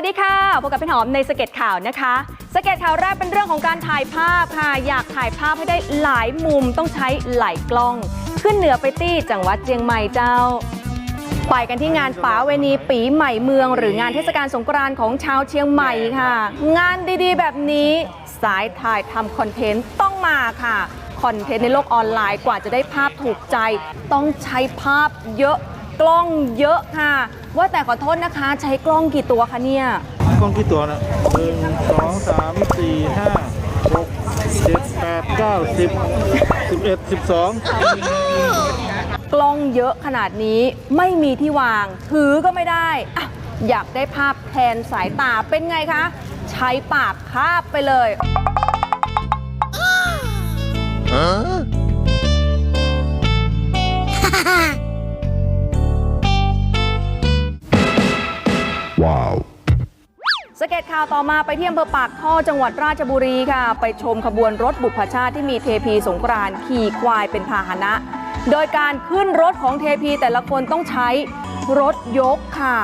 วัสดีค่ะ พบกับพี่หอมในสเก็ตข่าวนะคะ สเก็ตข่าวแรกเป็นเรื่องของการถ่ายภาพค่ะ อยากถ่ายภาพให้ได้หลายมุมต้องใช้หลายกล้อง ขึ้นเหนือไปตี้จังหวัดเจียงใหม่เจ้า ไปกันที่งานป๋าเวณีปีใหม่เมือง หรืองานเทศกาลสงกรานต์ของชาวเชียงใหม่ค่ะ งานดีๆ แบบนี้สายถ่ายทำคอนเทนต์ต้องมาค่ะ คอนเทนต์ในโลกออนไลน์กว่าจะได้ภาพถูกใจ ต้องใช้ภาพเยอะ กล้องเยอะค่ะ ว่าแต่ขอโทษนะคะ ใช้กล้องกี่ตัวคะเนี่ย กล้องกี่ตัวนะหนึ่งสองสามสี่ห้าหกเจ็ดแปดเก้าสิบสิบเอ็ดสิบสองกล้องเยอะขนาดนี้ไม่มีที่วาง ถือก็ไม่ได้อะอยากได้ภาพแทนสายตาเป็นไงคะ ใช้ปากคาบไปเลย Wow. เก็ตข่าวต่อมาไปที่อำเภอปากท่อจังหวัดราชบุรีค่ะ ไปชมขบวนรถบุพชาติที่มีเทพีสงกรานขี่ควายเป็นพาหนะ โดยการขึ้นรถของเทพีแต่ละคนต้องใช้รถยกค่ะ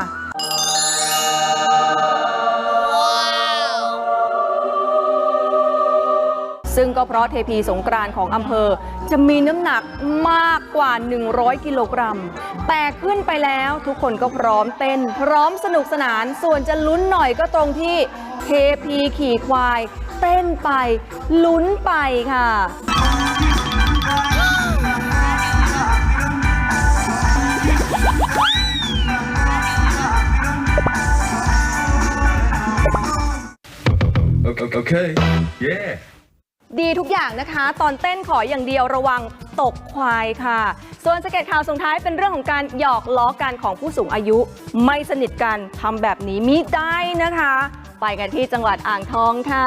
ซึ่งก็เพราะเทพีสงกรานของอำเภอ จะมีน้ำหนักมากกว่า 100 กิโลกรัม แต่ขึ้นไปแล้วทุกคนก็พร้อมเต้น พร้อมสนุกสนาน ส่วนจะลุ้นหน่อยก็ตรงที่เทพีขี่ควาย เต้นไป ลุ้นไปค่ะ Okay. okay. Yeah. ดีทุกอย่างนะคะ ตอนเต้นขออย่างเดียวระวังตกควายค่ะ ส่วนสเก็ตข่าวส่งท้ายเป็นเรื่องของการหยอกล้อกันของผู้สูงอายุ ไม่สนิทกันทำแบบนี้มิได้นะคะ ไปกันที่จังหวัดอ่างทองค่ะ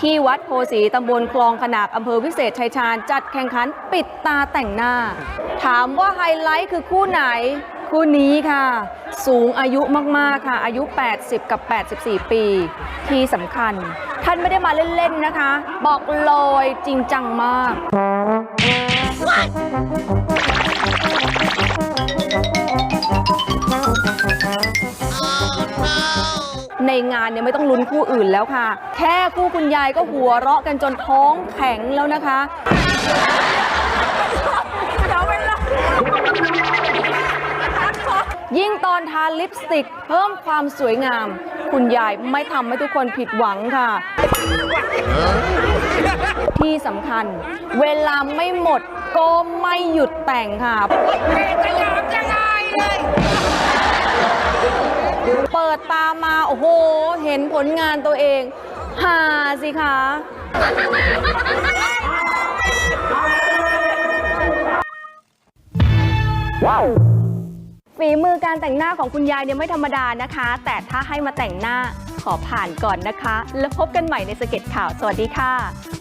ที่วัดโพสีตำบลคลองขนากอำเภอวิเศษชัยชาญ จัดแข่งขันปิดตาแต่งหน้า ถามว่าไฮไลท์คือคู่ไหนคู่นี้ค่ะ สูงอายุมากๆค่ะ อายุ 80 กับ 84 ปี ที่สำคัญ ท่านไม่ได้มาเล่นๆนะคะ บอกเลยจริงจังมาก ในงานเนี่ยไม่ต้องลุ้นคู่อื่นแล้วค่ะ แค่คู่คุณยายก็หัวเราะกันจนท้องแข็งแล้วนะคะยิ่งตอนทาลิปสติกเพิ่มความสวยงาม คุณยายไม่ทำให้ทุกคนผิดหวังค่ะ ที่สำคัญ เวลาไม่หมดก็ไม่หยุดแต่งค่ะเปิดตามา โอ้โห เห็นผลงานตัวเองหาสิคะ ฝีมือการแต่งหน้าของคุณยายเนี่ยไม่ธรรมดานะคะ แต่ถ้าให้มาแต่งหน้า ขอผ่านก่อนนะคะ แล้วพบกันใหม่ในสเก็ตข่าว สวัสดีค่ะ